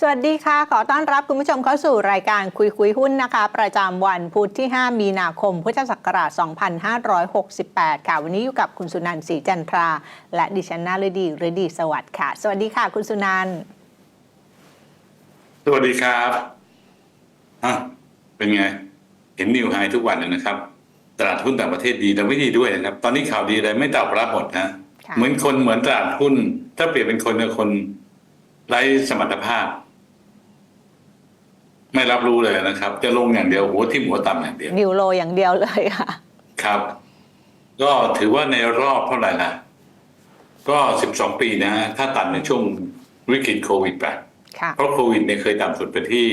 สวัสดีค่ะ ขอต้อนรับคุณผู้ชมเข้าสู่รายการคุยคุยหุ้นนะคะ ประจำวันพุธที่ 5 มีนาคม พุทธศักราช 2568 ค่ะ วันนี้อยู่กับคุณสุนันท์ศรีจันทรา และดิฉันนาฤดีฤดีสวัสดิ์ค่ะ สวัสดีค่ะ คุณสุนันท์สวัสดีครับอะเป็นไง เห็นนิวไฮทุกวันเลยนะครับ ตลาดหุ้นต่างประเทศดีแต่ไม่ดีด้วยนะครับ ตอนนี้ข่าวดีอะไรไม่ตอบรับหมดนะค่ะเหมือนคนเหมือนตลาดหุ้น ถ้าเปรียบเป็นคนกับคนไร้สมรรถภาพ ไม่รับรู้เลยนะครับ จะลงอย่างเดียวหัวทิ่มหัวต่ำอย่างเดียวนิวโลอย่างเดียวเลยค่ะ ครับ ก็ถือว่าในรอบเท่าไหร่ละก็สิบสองปีนะ ถ้าตัดในช่วงวิกฤตโควิดไปค่ะเพราะโควิดเนี่ยเคยต่ำสุดไปที่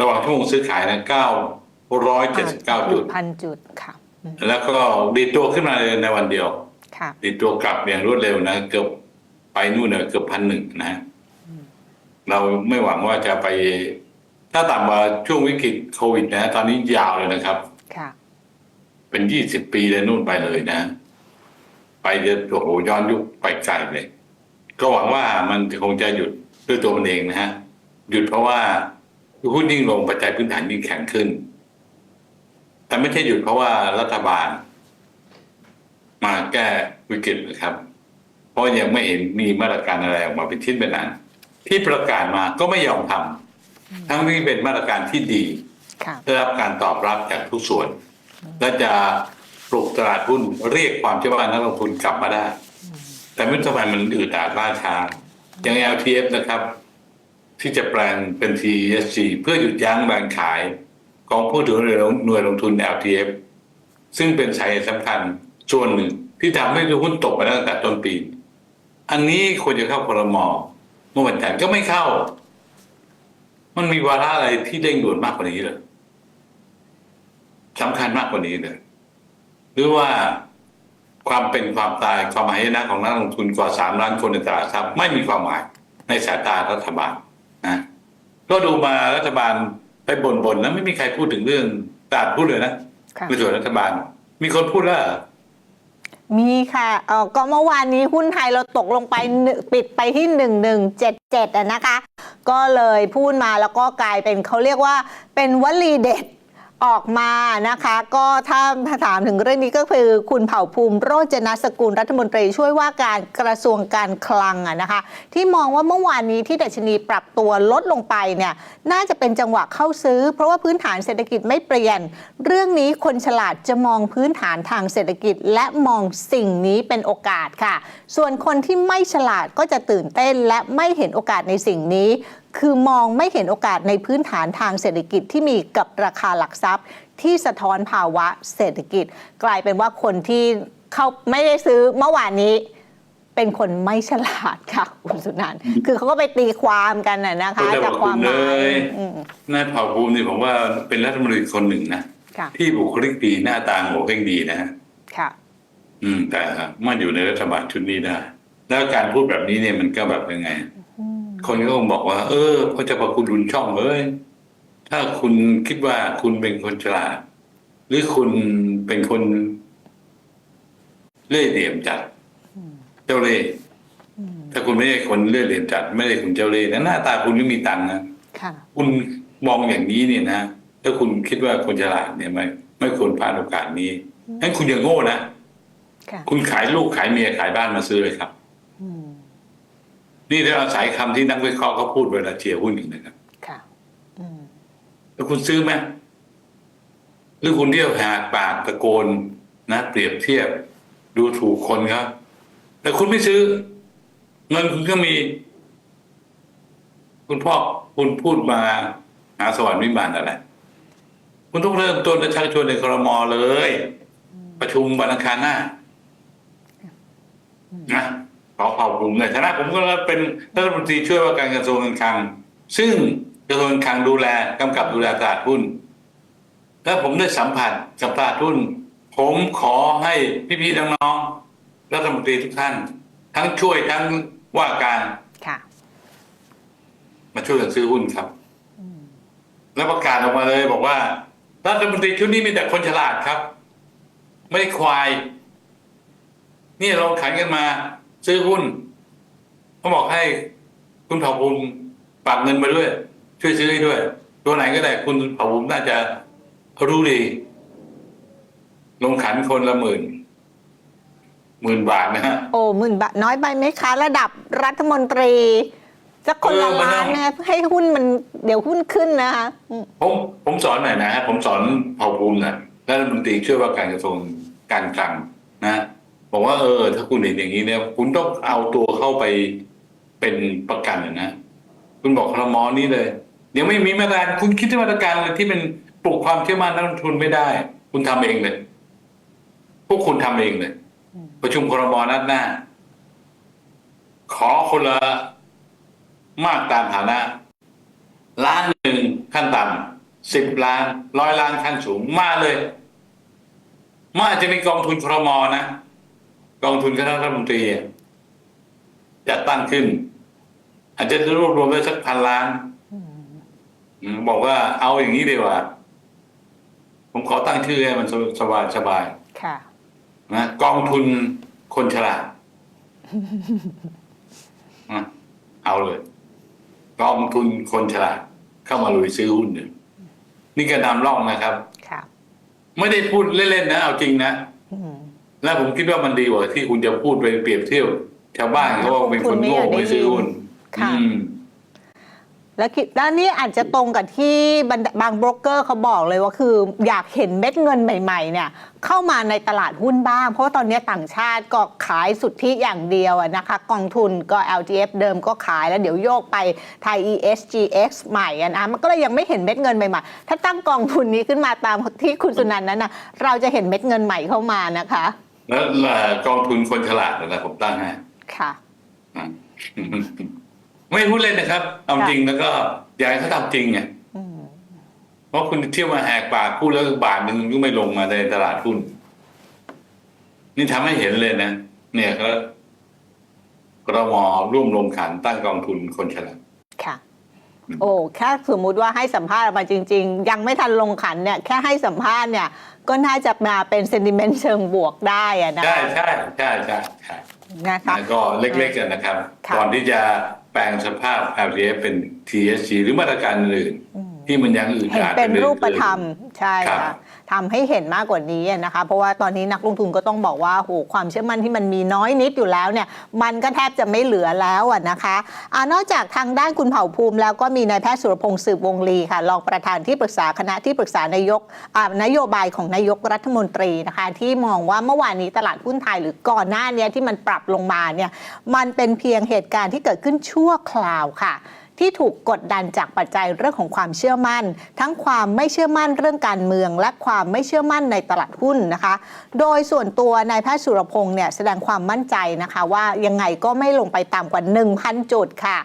ระหว่างชั่วโมงซื้อขายนะเก้าร้อยเจ็ดสิบเก้าจุดพันจุดค่ะอืมแล้วก็ดีดตัวขึ้นมาเลยในวันเดียวค่ะดีดตัวกลับอย่างรวดเร็วนะเกือบไปนู่นเนี่ยเกือบพันหนึ่งนะ เราไม่หวังว่าจะไป ถ้าต่ำกว่าช่วงวิกฤตโควิดนะ ตอนนี้ยาวเลยนะครับ ค่ะ เป็นยี่สิบปีเลยนู่นไปเลยนะ ไปเดี๋ยวโอ้โหย้อนยุคไปไกลเลย ก็หวังว่ามันคงจะหยุดด้วยตัวมันเองนะฮะ หยุดเพราะว่าหุ้นยิ่งลงปัจจัยพื้นฐานยิ่งแข็งขึ้น แต่ไม่ใช่หยุดเพราะว่ารัฐบาล มาแก้วิกฤตนะครับ เพราะยังไม่เห็นมีมาตรการอะไรออกมาเป็นชิ้นเป็นอันที่ประกาศมาก็ไม่ยอมทำ ทั้งที่เป็นมาตรการที่ดีค่ะได้รับการตอบรับจากทุกส่วน และจะปลุกตลาดหุ้นเรียกความเชื่อมั่นนักลงทุนกลับมาได้ แต่ไม่ทำไมมันอืดอาดล่าช้าอย่าง LTF นะครับ ที่จะแปลงเป็น TSG เพื่อหยุดยั้งแรงขายของผู้ถือหน่วยลงทุน LTF ซึ่งเป็นสาเหตุสำคัญส่วนหนึ่งที่ทำให้หุ้นตกมาตั้งแต่ต้นปี อันนี้ควรจะเข้าพรมเมื่อวันจันทร์ก็ไม่เข้า มันมีวาระอะไรที่เร่งด่วนมากกว่านี้เลยสำคัญมากกว่านี้เลยหรือว่าความเป็นความตายความหายนะของนักลงทุนกว่าสามล้านคนในตลาดทรัพย์ไม่มีความหมายในสายตารัฐบาลนะก็ดูมารัฐบาลไปบ่นๆแล้วไม่มีใครพูดถึงเรื่องตลาดพูดเลยนะค่ะในส่วนรัฐบาล มีคนพูดแล้วเหรอ มีค่ะเออก็เมื่อวานนี้หุ้นไทยเราตกลงไปหนึ่งปิดไปที่ 1177อะนะคะ ก็เลยพูดมาแล้วก็กลายเป็นเขาเรียกว่าเป็นวลีเด็ด ออกมานะคะ ก็ถ้าถามถึงเรื่องนี้ก็คือคุณเผ่าภูมิโรจนสกุลรัฐมนตรีช่วยว่าการกระทรวงการคลังอะนะคะ ที่มองว่าเมื่อวานนี้ที่ดัชนีปรับตัวลดลงไปเนี่ยน่าจะเป็นจังหวะเข้าซื้อ เพราะว่าพื้นฐานเศรษฐกิจไม่เปลี่ยน เรื่องนี้คนฉลาดจะมองพื้นฐานทางเศรษฐกิจ และมองสิ่งนี้เป็นโอกาสค่ะ ส่วนคนที่ไม่ฉลาดก็จะตื่นเต้นและไม่เห็นโอกาสในสิ่งนี้ คือมองไม่เห็นโอกาสในพื้นฐานทางเศรษฐกิจที่มีกับราคาหลักทรัพย์ ที่สะท้อนภาวะเศรษฐกิจ กลายเป็นว่าคนที่เขาไม่ได้ซื้อเมื่อวานนี้เป็นคนไม่ฉลาดค่ะคุณสุนันท์คือเขาก็ไปตีความกันน่ะนะคะคุณจะบจากอกความหมายคุณเลยอืมนายเผ่าภูมินี่ผมว่าเป็นรัฐมนตรีคนหนึ่งนะค่ะที่บุคลิกดีหน้าตาโง่เพ่งดีนะฮะค่ะ อืม แต่มาอยู่ในรัฐบาลชุดนี้ได้แล้วการพูดแบบนี้เนี่ยมันก็แบบยังไง คนก็คงบอกว่า เออพระเจ้าประคุณดุลช่องเอ้ยถ้าคุณคิดว่าคุณเป็นคนฉลาด หรือคุณเป็นคน เล่ห์เหลี่ยมจัด เจ้าเล่ห์ถ้าคุณไม่ใช่คนเล่ห์เหลี่ยมจัด ไม่ได้คุณเจ้าเล่ห์นะหน้าตาคุณไม่มีตังค์นะค่ะคุณมองอย่างนี้เนี่ยนะถ้าคุณคิดว่าคนฉลาดเนี่ยไม่ไม่ควรพลาดโอกาสนี้งั้นคุณอย่าโง่นะค่ะคุณขายลูกขายเมียขายบ้านมาซื้อเลยครับอืม นี่เราอาศัยคำที่นักวิเคราะห์เขาพูดเวลาเชียร์หุ้นอีกนะครับ ค่ะ อืมแล้วคุณซื้อไหมหรือคุณเที่ยวหาปากตะโกนนะ เปรียบเทียบ ดูถูกคนครับ แต่คุณไม่ซื้อ เงินคุณก็มี คุณพ่อคุณพูดมาหาสวรรค์วิมานอะไรคุณต้องเริ่มต้นและชักชวนในครมเลย ประชุมวันอังคารหน้านะ ขอเผ่าผมในฐานะผมก็เป็นรัฐมนตรีช่วยว่าการกระทรวงการคลัง ซึ่งกระทรวงการคลังดูแลกำกับดูแลตลาดหุ้น และผมได้สัมผัสกับตลาดหุ้น ผมขอให้พี่ๆน้องๆรัฐมนตรีทุกท่าน ทั้งช่วยทั้งว่าการค่ะมาช่วยกันซื้อหุ้นครับ แล้วประกาศออกมาเลยบอกว่ารัฐมนตรีชุดนี้มีแต่คนฉลาดครับ ไม่ได้ควาย นี่เราขันกันมา ซื้อหุ้นเขาบอกให้คุณเผ่าภูมิฝากเงินมาด้วย ช่วยซื้อให้ด้วย ตัวไหนก็ได้คุณเผ่าภูมิน่าจะรู้ดี ลงขันคนละหมื่นหมื่นบาทนะฮะโอ้หมื่นบาทน้อยไปไหมคะ ระดับรัฐมนตรีสักคนละเออมันล้าต้นองนะให้หุ้นมันเดี๋ยวหุ้นขึ้นนะคะอืมผมผมสอนหน่อยนะฮะผมสอนเผ่าภูมินะรัฐมนตรีช่วยว่าการกระทรวงการคลังนะ บอกว่าเออ ถ้าคุณเห็นอย่างนี้เนี่ย คุณต้องเอาตัวเข้าไปเป็นประกันนะคุณบอกครมอนี่เลยเดี๋ยวไม่มีมาตรการคุณคิดมาตรการอะไรที่เป็นปลุกความเชื่อมั่นนักลงทุนไม่ได้ คุณทำเองเลย พวกคุณทำเองเลย ประชุมครมนัดหน้า ขอคนละมากตามฐานะล้านหนึ่งขั้นต่ำสิบล้านร้อยล้านขั้นสูงมาเลยมันอาจจะมีกองทุนครมนะ กองทุนคณะรัฐมนตรีอะจัดตั้งขึ้น อาจจะรวบรวมได้สักพันล้านอืมบอกว่าเอาอย่างนี้ดีกว่า ผมขอตั้งชื่อให้มันสบายสบายค่ะนะกองทุนคนฉลาดนะเอาเลย กองทุนคนฉลาด เข้ามาลุยซื้อหุ้นเนี่ยนี่ก็นำร่องนะครับค่ะไม่ได้พูดเล่นๆนะ เอาจริงนะอืม และผมคิดว่ามันดีกว่าที่คุณจะพูดไปเปรียบเทียบชาวบ้านเขาว่าเป็นคนโง่ไม่ซื้อหุ้นค่ะอืม แล้วคิดแล้วนี่อาจจะตรงกับที่บรรดาบางโบรกเกอร์เขาบอกเลยว่าคือ อยากเห็นเม็ดเงินใหม่ ๆ เนี่ย เข้ามาในตลาดหุ้นบ้าง เพราะว่าตอนนี้ต่างชาติก็ขายสุทธิอย่างเดียวอะนะคะ กองทุนก็ LTF เดิมก็ขายแล้วเดี๋ยวโยกไปไทย ESGX ใหม่อะนะมันก็เลยยังไม่เห็นเม็ดเงินใหม่ๆถ้าตั้งกองทุนนี้ขึ้นมาตามที่คุณสุนันท์นั้นนะเราจะเห็นเม็ดเงินใหม่เข้ามานะคะ แล้วเอ่อกองทุนคนฉลาดนะผมตั้งให้ค่ะอะ ไม่พูดเล่นนะครับเอาจริงแล้วก็อยากให้เขาทำจริงไงอืมเพราะคุณเที่ยวมาแหกปากพูดแล้วบาทหนึ่งก็ไม่ลงมาในตลาดหุ้นนี่ทำให้เห็นเลยนะเนี่ยก็กรมร่วมลงขันตั้งกองทุนคนฉลาดค่ะอืม โอ้แค่สมมุติว่าให้สัมภาษณ์ออกมาจริง ๆ ยังไม่ทันลงขันเนี่ยแค่ให้สัมภาษณ์เนี่ยก็น่าจะมาเป็นเซนติเมนต์เชิงบวกได้อะนะใช่คะใช่ใช่ใช่ใช่นะคะแล้วก็เล็กๆกันนะครับค่ะก่อนที่จะแปลงสภาพ LTF เป็น TSG หรือมาตรการอื่นอืมที่มันยังอื่นเห็นอาจเป็นรูปธรรมอื่นใช่ครัค่ะบ ทำให้เห็นมากกว่านี้นะคะ เพราะว่าตอนนี้นักลงทุนก็ต้องบอกว่าโหความเชื่อมั่นที่มันมีน้อยนิดอยู่แล้วเนี่ยมันก็แทบจะไม่เหลือแล้วนะคะอ่านอกจากทางด้านคุณเผ่าภูมิ แล้วก็มีนายแพทย์สุรพงศ์สืบวงลีค่ะรองประธานที่ปรึกษาคณะที่ปรึกษานายกนโยบายของนายกรัฐมนตรีนะคะที่มองว่าเมื่อวานนี้ตลาดหุ้นไทยหรือก่อนหน้านี้ที่มันปรับลงมาเนี่ยมันเป็นเพียงเหตุการณ์ที่เกิดขึ้นชั่วคราวค่ะ ที่ถูกกดดันจากปัจจัยเรื่องของความเชื่อมั่น ทั้งความไม่เชื่อมั่นเรื่องการเมือง และความไม่เชื่อมั่นในตลาดหุ้นนะคะ โดยส่วนตัวนายแพทย์สุรพงศ์เนี่ยแสดงความมั่นใจนะคะ ว่ายังไงก็ไม่ลงไปต่ำกว่า 1,000 จุดค่ะ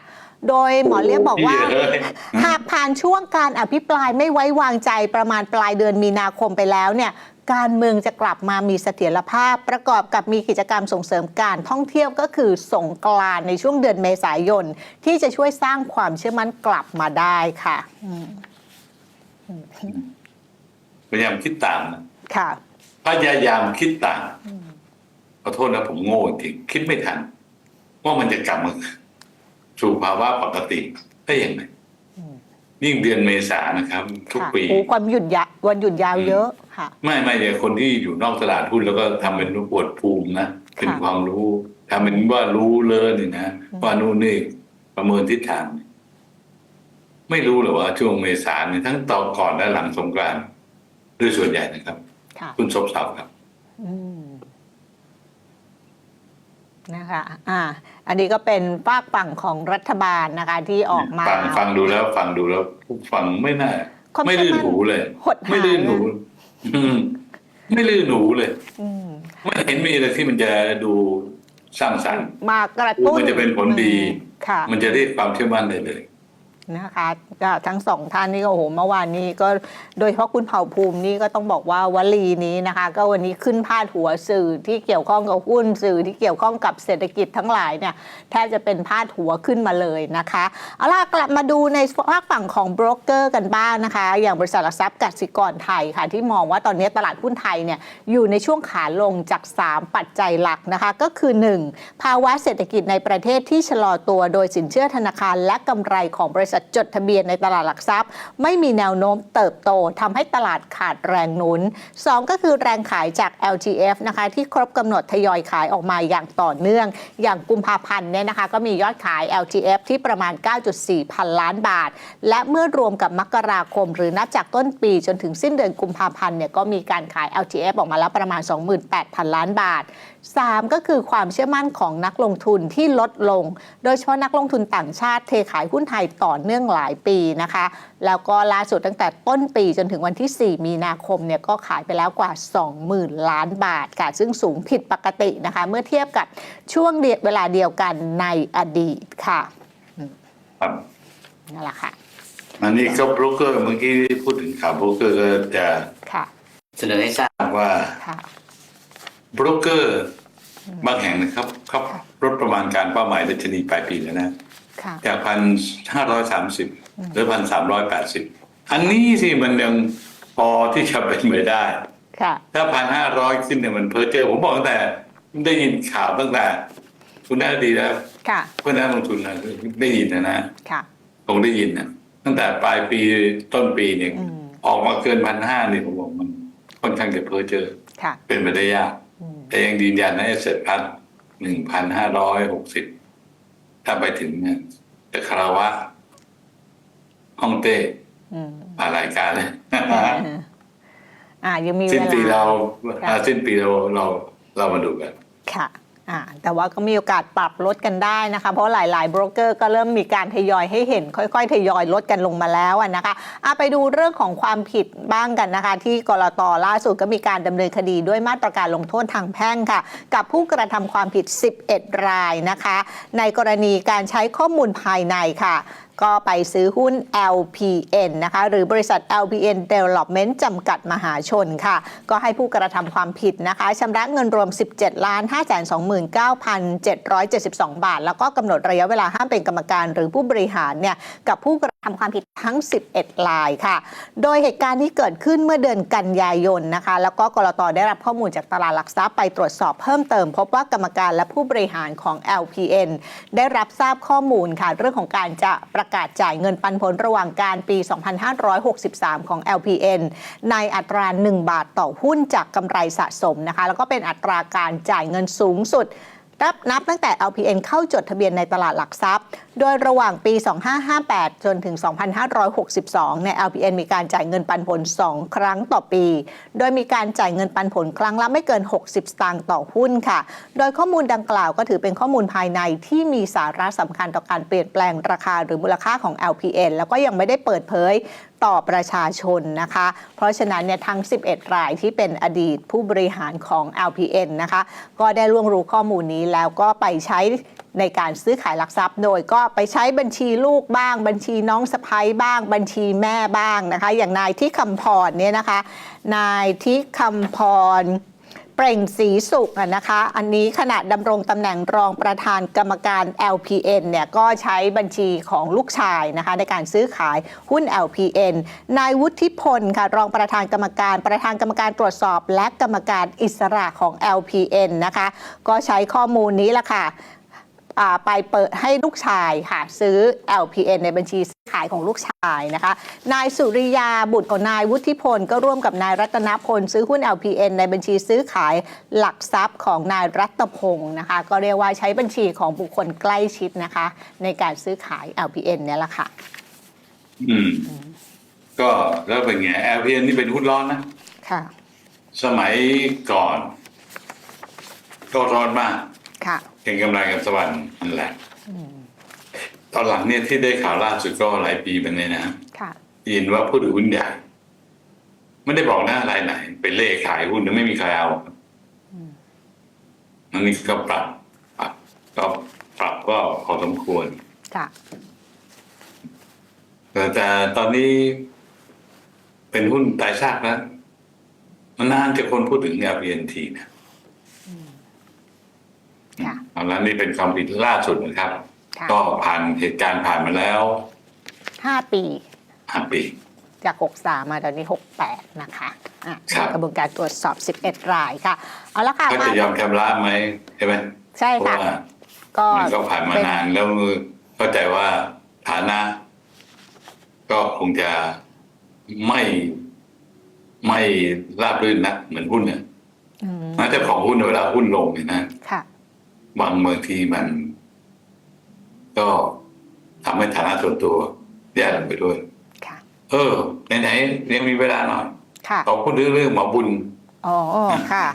โดยหมอเลี้ยบบอกว่าเยอะเลยหากผ่านช่วงการอภิปรายไม่ไว้วางใจประมาณปลายเดือนมีนาคมไปแล้วเนี่ย การเมืองจะกลับมามีเสถียรภาพ ประกอบกับมีกิจกรรมส่งเสริมการท่องเที่ยวก็คือสงกรานต์ในช่วงเดือนเมษายน ที่จะช่วยสร้างความเชื่อมั่นกลับมาได้ค่ะอืมพยายามคิดต่างนะค่ะพยายามคิดต่างขอโทษนะผมโง่จริงคิดไม่ทันว่ามันจะกลับมาสู่ภาวะปกติได้อย่างไรอืมยิ่งเดือนเมษานะครับ ทุกค่ะปีโอ้ความหยุดยะวันหยุดยาวเยอะ ค่ะ ไม่ไม่เดี๋ยวคนที่อยู่นอกตลาดหุ้นแล้วก็ทำเป็นปวดภูมินะเป็นค่ะความรู้ทำเป็นว่ารู้เลยนี่นะว่านู่นนี่ประเมินทิศทางไม่รู้หรอว่าช่วงเมษาเนี่ยทั้งต่อก่อนและหลังสงกรานต์โดยส่วนใหญ่นะครับค่ะคุณซบเซาครับอืมนะคะ อ่า อันนี้ก็เป็นฝากฝั่งของรัฐบาลนะคะ ที่ออกมา ฟังฟังดูแล้ว ฟังดูแล้วฟังไม่น่าความไม่ลื่นหูเลยหดหายไม่ลื่นหู อืม ไม่ลื่นหูเลย อืมไม่เห็นมีอะไรที่มันจะดูสร้างสรรค์มากระตุ้นมันจะเป็นผลดี ค่ะ มันจะเรียกความเชื่อมั่นได้เลย นะคะก็ทั้งสองท่านนี่ก็โอ้โหเมื่อวานนี้ก็โดยเฉพาะคุณเผ่าภูมินี่ก็ต้องบอกว่าวลีนี้นะคะ ก็วันนี้ขึ้นพาดหัวสื่อที่เกี่ยวข้องกับหุ้นสื่อที่เกี่ยวข้องกับเศรษฐกิจทั้งหลายเนี่ยแทบจะเป็นพาดหัวขึ้นมาเลยนะคะเอาล่ะกลับมาดูในภาคฝั่งของโบรกเกอร์กันบ้างนะคะ อย่างบริษัทหลักทรัพย์กสิกรไทยค่ะ ที่มองว่าตอนนี้ตลาดหุ้นไทยเนี่ยอยู่ในช่วงขาลงจาก 3 ปัจจัยหลักนะคะ ก็คือ 1. ภาวะเศรษฐกิจในประเทศที่ชะลอตัวโดยสินเชื่อธนาคารและกำไรของบริษัทจดทะเบียนในตลาดหลักทรัพย์ ไม่มีแนวโน้มเติบโตทำให้ตลาดขาดแรงหนุน 2 ก็คือแรงขายจาก LTF นะคะที่ครบกำหนดทยอยขายออกมาอย่างต่อเนื่อง อย่างกุมภาพันธ์เนี่ยนะคะก็มียอดขาย LTF ที่ประมาณ 9.4 พันล้านบาท และเมื่อรวมกับมกราคม หรือนับจากต้นปีจนถึงสิ้นเดือนกุมภาพันธ์เนี่ยก็มีการขาย LTF ออกมาแล้วประมาณ 28,000 ล้านบาท3 ก็คือความเชื่อมั่นของนักลงทุนที่ลดลง โดยเฉพาะนักลงทุนต่างชาติเทขายหุ้นไทยต่อเนื่องหลายปีนะคะ แล้วก็ล่าสุดตั้งแต่ต้นปีจนถึงวันที่ 4 มีนาคมเนี่ยก็ขายไปแล้วกว่า 20,000 ล้านบาทค่ะซึ่งสูงผิดปกตินะคะ เมื่อเทียบกับช่วงเวลาเดียวกันในอดีตค่ะครับนั่นแหละค่ะอันนี้ก็โบรกเกอร์เมื่อกี้พูดถึงข่าวโบรกเกอร์ก็จะค่ะเสนอให้ทราบว่าค่ะ โบรกเกอร์บางแห่งนะครับเขาลดประมาณการเป้าหมายดัชนีปลายปีแล้วนะค่ะจากพันห้าร้อยสามสิบหรือพันสามร้อยแปดสิบอันนี้สิมันยังพอที่จะเป็นไปได้ค่ะถ้าพันห้าร้อยขึ้นเนี่ยมันเพ้อเจอผมบอกตั้งแต่ได้ยินข่าวตั้งแต่ คุณน่าดีแล้วค่ะเพื่อนนักลงทุนนะได้ยินนะนะค่ะคงได้ยินนะตั้งแต่ปลายปีต้นปีเนี่ยอืมออกมาเกินพันห้าเนี่ยผมบอกมันค่อนข้างจะเพ้อเจอค่ะเป็นไปได้ยากอืม แต่ยังยืนยันนะเอสเซ็ตพัทหนึ่งพันห้าร้อยหกสิบถ้าไปถึงเนี่ยจะคาราวะฮ่องเต้อืมมารายการเลยอ่ายังมีเวสิ้นลาปีเราค่ะอ่าสิ้นปีเราเราเรามาดูกัน ค่ะ อ่าแต่ว่าก็มีโอกาสปรับลดกันได้นะคะ เพราะหลายๆโบรกเกอร์ก็เริ่มมีการทยอยให้เห็น ค่อยๆ ทยอยลดกันลงมาแล้วนะคะอะไปดูเรื่องของความผิดบ้างกันนะคะ ที่กรตล่าสุดก็มีการดำเนินคดีด้วยมาตรการลงโทษทางแพ่งค่ะ กับผู้กระทำความผิด 11 รายนะคะ ในกรณีการใช้ข้อมูลภายในค่ะ ก็ไปซื้อหุ้น LPN นะคะหรือบริษัท LPN Development จำกัดมหาชนค่ะ ก็ให้ผู้กระทำความผิดนะคะชำระเงินรวม 17ล้าน529,772 บาท แล้วก็กำหนดระยะเวลาห้ามเป็นกรรมการหรือผู้บริหารเนี่ยกับผู้กระทำความผิดทั้ง 11รายค่ะ โดยเหตุการณ์ที่เกิดขึ้นเมื่อเดือนกันยายนนะคะ แล้วก็กรตได้รับข้อมูลจากตลาดหลักทรัพย์ไปตรวจสอบเพิ่มเติม พบว่ากรรมการและผู้บริหารของ LPN ได้รับทราบข้อมูลค่ะ เรื่องของการจะประกาศจ่ายเงินปันผลระหว่างการปี 2563 ของ LPN ในอัตรา 1 บาทต่อหุ้นจากกำไรสะสมนะคะ แล้วก็เป็นอัตราการจ่ายเงินสูงสุด นับนับตั้งแต่ LPN เข้าจดทะเบียนในตลาดหลักทรัพย์ โดยระหว่างปี 2558 จนถึง 2562 ใน LPN มีการจ่ายเงินปันผล 2 ครั้งต่อปี โดยมีการจ่ายเงินปันผลครั้งละไม่เกิน 60 สตางค์ต่อหุ้นค่ะ โดยข้อมูลดังกล่าวก็ถือเป็นข้อมูลภายในที่มีสาระสำคัญต่อการเปลี่ยนแปลงราคาหรือมูลค่าของ LPN แล้วก็ยังไม่ได้เปิดเผย ต่อประชาชนนะคะ เพราะฉะนั้นเนี่ยทั้ง 11 รายที่เป็นอดีตผู้บริหารของ LPN นะคะ ก็ได้ล่วงรู้ข้อมูลนี้แล้วก็ไปใช้ในการซื้อขายหลักทรัพย์ โดยก็ไปใช้บัญชีลูกบ้าง บัญชีน้องสะพ้ยบ้าง บัญชีแม่บ้างนะคะ อย่างนายที่คำพรเนี่ยนะคะ นายที่คำพร เปล่งสีสุขอะนะคะ อันนี้ขณะดำรงตำแหน่งรองประธานกรรมการ LPN เนี่ยก็ใช้บัญชีของลูกชายนะคะในการซื้อขายหุ้น LPN นายวุฒิพลค่ะรองประธานกรรมการประธานกรรมการตรวจสอบ และกรรมการอิสระของ LPN นะคะ ก็ใช้ข้อมูลนี้ละค่ะ ไปเปิดให้ลูกชายค่ะ ซื้อ LPN ในบัญชีซื้อขายของลูกชายนะคะ นายสุริยาบุตรของนายวุฒิพล ก็ร่วมกับนายรัตนพล ซื้อหุ้น LPN ในบัญชีซื้อขายหลักทรัพย์ของนายรัตพงศ์นะคะ ก็เรียกว่าใช้บัญชีของบุคคลใกล้ชิดนะคะ ในการซื้อขาย LPN เนี่ยแหละค่ะ อืม ก็แล้วเป็นไง LPN นี่เป็นหุ้นร้อนนะ ค่ะ สมัยก่อนก็ร้อนมาก ค่ะเก่ งกำไรกับสวรรค์นั่นแหละตอนหลังเนี่ยที่ได้ข่าวล่าสุดก็หลายปีเป็นเลยนะค่ะยินว่าผู้ถือหุ้นใหญ่ไม่ได้บอกหน้ารายไหนเป็นเลขขายหุ้นไม่มีใครเอาอันนี้ก็ปรับปรับก็ปรับก็พอสมควรค่ะแต่แต่ตอนนี้เป็นหุ้นตายซากแล้วมันนานจะคนพูดถึง LPNT นะค่ะเอาละนี่เป็นความผิดล่าสุดนะครับ ค่ะก็ผ่านเหตุการณ์ผ่านมาแล้วห้าปี ห้าปี จาก 63 มาตอนนี้ 68 นะคะอะครับ กระบวนการตรวจสอบ 11 รายค่ะ เอาละค่ะเขามาจะยอมชำระไหมใช่ไหมใช่เพราะค่ะ ว่าก็มันก็ผ่านมานานแล้วเข้าใจว่าฐานะ ก็คงจะไม่ไม่ราบรื่นนักเหมือนหุ้นเนี่ยอืมนะเจ้าของหุ้นเวลาหุ้นลงเนี่ยนะ ค่ะ บางบางทีมัน ก็ทำให้ฐานะส่วนตัวแย่ลงไปด้วยค่ะเออไหนๆยังมีเวลาหน่อยค่ะขอพูดเรื่องเรื่องหมอบุญอ๋อค่ะ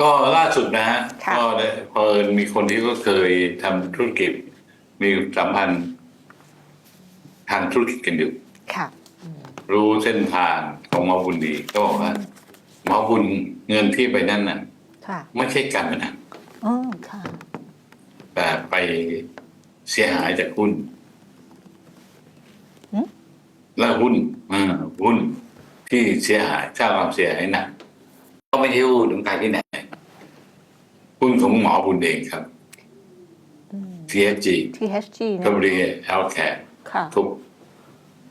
ก็ล่าสุดนะฮะค่ะก็ได้เพอญมีคนที่ก็เคยทำธุรกิจ มีสัมพันธ์ทางธุรกิจกันอยู่ค่ะรู้เส้นทางของหมอบุญดี ก็บอกว่าหมอบุญเงินที่ไปนั่นน่ะค่ะไม่ใช่การพนัน อ๋อค่ะ แต่ไปเสียหายจากหุ้นหืมแล้วหุ้นอ่าหุ้นที่เสียหายสร้างความเสียหายหนักก็ไม่ใช่หุ้นของใครที่ไหนหุ้นของหมอบุญเองครับ อืม TSG THG กนะบรีเอลแคร์ค่ะ ทุก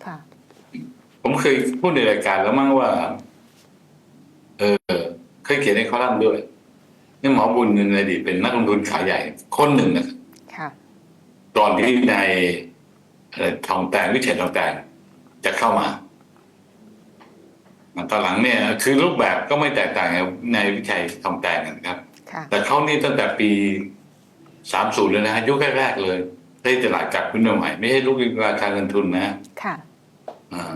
ค่ะ ผมเคยพูดในรายการแล้วมั้งว่า เออ เคยเขียนในคอลัมน์ด้วย นี่หมอบุญในอดีตเป็นนักลงทุนขายใหญ่คนหนึ่งนะครับค่ะตอนที่ในเอ่อทองแตงวิเศษทองแตงจะเข้ามาตอนหลังเนี่ย คือรูปแบบก็ไม่แตกต่างกับในวิชัยทองแตงนะครับค่ะแต่เขานี่ตั้งแต่ปีสามศูนย์เลยนะฮะยุคแรกๆเลย ได้ตลาดจับขึ้นมาใหม่ ไม่ใช่ลูกราคาเงินทุนนะค่ะอ่า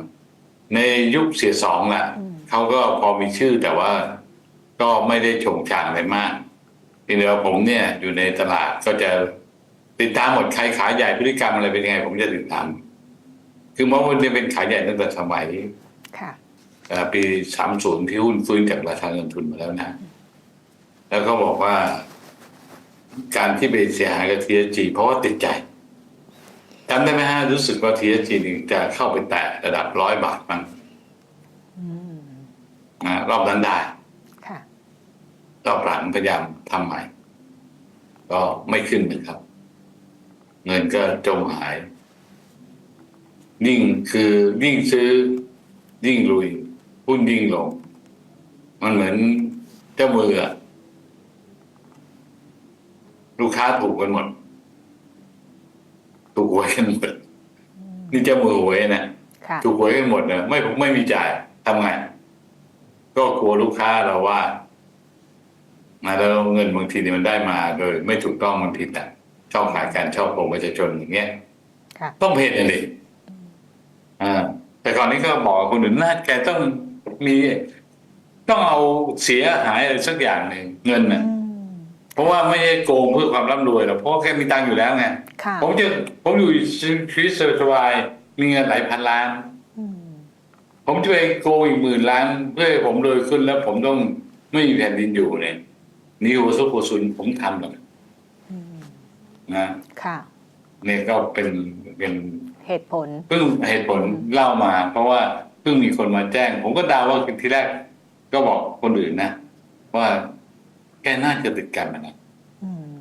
ในยุคเสียสองแหละอืมเขาก็พอมีชื่อแต่ว่า ก็ไม่ได้โฉงฉางอะไรมากทีเดียวผมเนี่ยอยู่ในตลาดก็จะติดตามหมดใครขายใหญ่พฤติกรรมอะไรเป็นยังไง ผมจะติดตาม คือเมื่อวันนี้เป็นขายใหญ่ตั้งแต่สมัยค่ะเอ่อปีสามศูนย์ที่หุ้นฟื้นจากราคาเงินทุนมาแล้วนะ แล้วก็บอกว่า การที่ไปเสียหายกับทีเอจีเพราะว่าติดใจจำได้ไหมฮะรู้สึกว่าทีเอจีจะเข้าไปแตะระดับร้อยบาทมั้งอืมนะรอบนั้นได้ค่ะ รอบหลังพยายามทำใหม่ ก็ไม่ขึ้นนะครับ เงินก็จมหายยิ่งคือยิ่งซื้อยิ่งลุยหุ้นยิ่งลง มันเหมือนเจ้ามืออะลูกค้าถูกกันหมด ถูกหวยกันหมดนี่เจ้ามือหวยนะค่ะถูกหวยกันหมดนะไม่ไม่มีจ่ายทำไง ก็กลัวลูกค้าเราว่า นะแล้วเงินบางทีเนี่ยมันได้มาโดยไม่ถูกต้องมันผิดอะชอบขายการชอบโกงประชาชนอย่างเงี้ยค่ะต้องเพจเลยอ่าแต่ก่อนนี้ก็บอกกับคนอื่นน่าแกต้องมีต้องเอาเสียหายอะไรสักอย่างหนึ่งเงินอืน่ะมเพราะว่าไม่ใช่โกงเพื่อความร่ำรวยหรอกเพราะว่าแกมีตังค์อยู่แล้วไงค่ะผมจะผมอยู่ชีวิตสบายๆมีเงินหลายพันล้านอืมผมจะไปโกงอีกหมื่นล้าน เพื่อให้ผมรวยขึ้นแล้วผมต้องไม่มีแผ่นดินอยู่เนี่ย นี่โอซุโกซุนผมทำหรอกอืมนะค่ะเนี่ยก็เป็นเป็นเหตุผลเพิ่งเหตุผลเล่ามา เพราะว่าเพิ่งมีคนมาแจ้ง ผมก็เดาว่าทีแรก ก็บอกคนอื่นนะ ว่าแกน่าจะติดกันนะอืม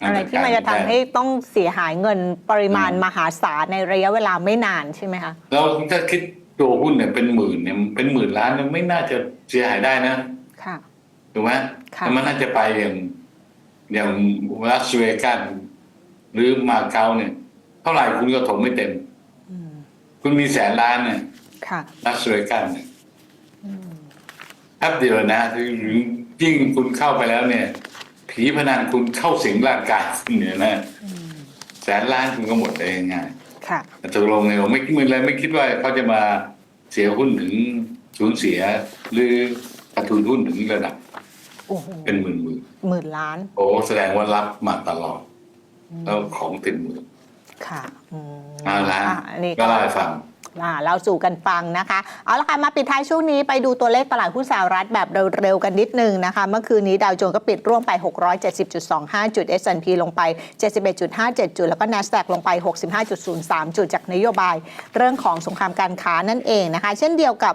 น่าอะไรที่มันจะทำให้ต้องเสียหายเงินปริมาณมหาศาลในระยะเวลาไม่นานใช่ไหมคะแล้วถ้าคิดตัวหุ้นเนี่ยเป็นหมื่นเนี่ยเป็นหมื่นล้านเนี่ยไม่น่าจะเสียหายได้นะ ค่ะ ถูกไหมค่ะแต่มันน่าจะไปอย่างอย่างลาสเวกัสหรือมาเก๊าเนี่ย เท่าไหร่คุณก็ถมไม่เต็มอืมคุณมีแสนล้านเนี่ยค่ะลาสเวกัสเนี่ยอืมแป๊บเดียวนะหรือยิ่งคุณเข้าไปแล้วเนี่ย ผีพนันคุณเข้าสิงร่างกายคุณเนี่ยนะอืมแสนล้านคุณก็หมดได้ง่ายค่ะๆแต่ตกลงเนี่ยผมไม่คิดเลยไม่คิดว่าเขาจะมาเสียหุ้นถึงสูญเสีย หรือขาดทุนหุ้นถึงระดับ โอ้โหเป็นหมื่นหมื่นหมื่นล้านๆโอ้แสดงว่ารับมาตลอด แล้วของติดมือค่ะอืมเอาละอะอันนี้ก็ก็เล่าให้ฟังอ่า เราสู่กันฟังนะคะ เอาละค่ะ มาปิดท้ายช่วงนี้ไปดูตัวเลขตลาดหุ้นสหรัฐแบบเร็วๆกันนิดนึงนะคะ เมื่อคืนนี้ดาวโจนส์ก็ปิดร่วงไป 670.25 จุด S&P ลงไป 71.57 จุด แล้วก็ NASDAQ ลงไป 65.03 จุดจากนโยบาย เรื่องของสงครามการค้านั่นเองนะคะ เช่นเดียวกับ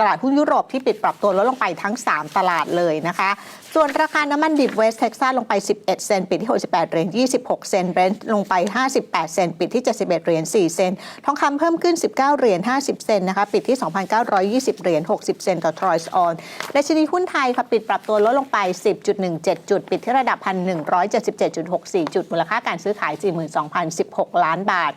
ตลาดหุ้นยุโรปที่ปิดปรับตัวลดลงไปทั้ง 3 ตลาดเลยนะคะ ส่วนราคาน้ำมันดิบเวสเท็กซัสลงไป 11 เซนต์ปิดที่ 68 เหรียญ 26 เซนต์เบรนท์ลงไป 58 เซนต์ปิดที่ 71 เหรียญ 4 เซนต์ทองคำเพิ่มขึ้น 19 เหรียญ 50 เซนต์นะคะ ปิดที่ 2,920 เหรียญ 60 เซนต์ต่อทรอยส์ออนดัชนีหุ้นไทยค่ะปิดปรับตัวลดลงไป 10.17 จุด ปิดที่ระดับ 1,177.64 จุด มูลค่าการซื้อขาย 42,016 ล้านบาท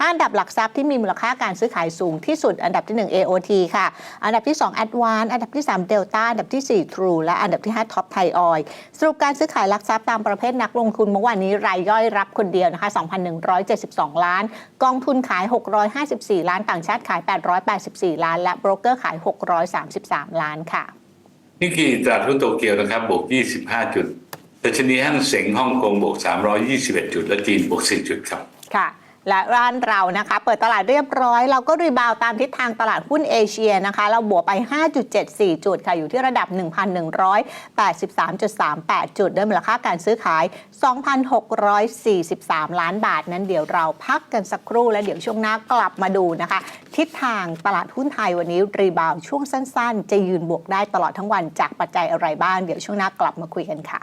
ห้าอันดับหลักทรัพย์ที่มีมูลค่าการซื้อขายสูงที่สุด อันดับที่ 1 AOT ค่ะ อันดับที่ 2 Advance อันดับที่ 3 Delta อันดับที่ 4 True และอันดับที่ 5 Top Thai Oil สรุปการซื้อขายหลักทรัพย์ตามประเภทนักลงทุนเมื่อวานนี้รายย่อยรับคนเดียวนะคะ 2,172 ล้าน กองทุนขาย 654 ล้าน ต่างชาติขาย 884 ล้าน และโบรกเกอร์ขาย 633 ล้านค่ะนี่คือตลาดหุ้นโตเกียวนะครับบวก 25 จุดดัชนีฮั่นเส็งฮ่องกงบวก 321 จุด และจีนบวก10จุดครับ ค่ะ และร้านเรานะคะ เปิดตลาดเรียบร้อย เราก็รีบาวตามทิศทางตลาดหุ้นเอเชียนะคะ เราบวกไป 5.74 จุดค่ะ อยู่ที่ระดับ 1,183.38 จุด ด้วยมูลค่าการซื้อขาย 2,643 ล้านบาท นั้นเดี๋ยวเราพักกันสักครู่แล้วเดี๋ยวช่วงหน้ากลับมาดูนะคะ ทิศทางตลาดหุ้นไทยวันนี้รีบาวช่วงสั้น ๆ จะยืนบวกได้ตลอดทั้งวันจากปัจจัยอะไรบ้าง เดี๋ยวช่วงหน้ากลับมาคุยกันค่ะ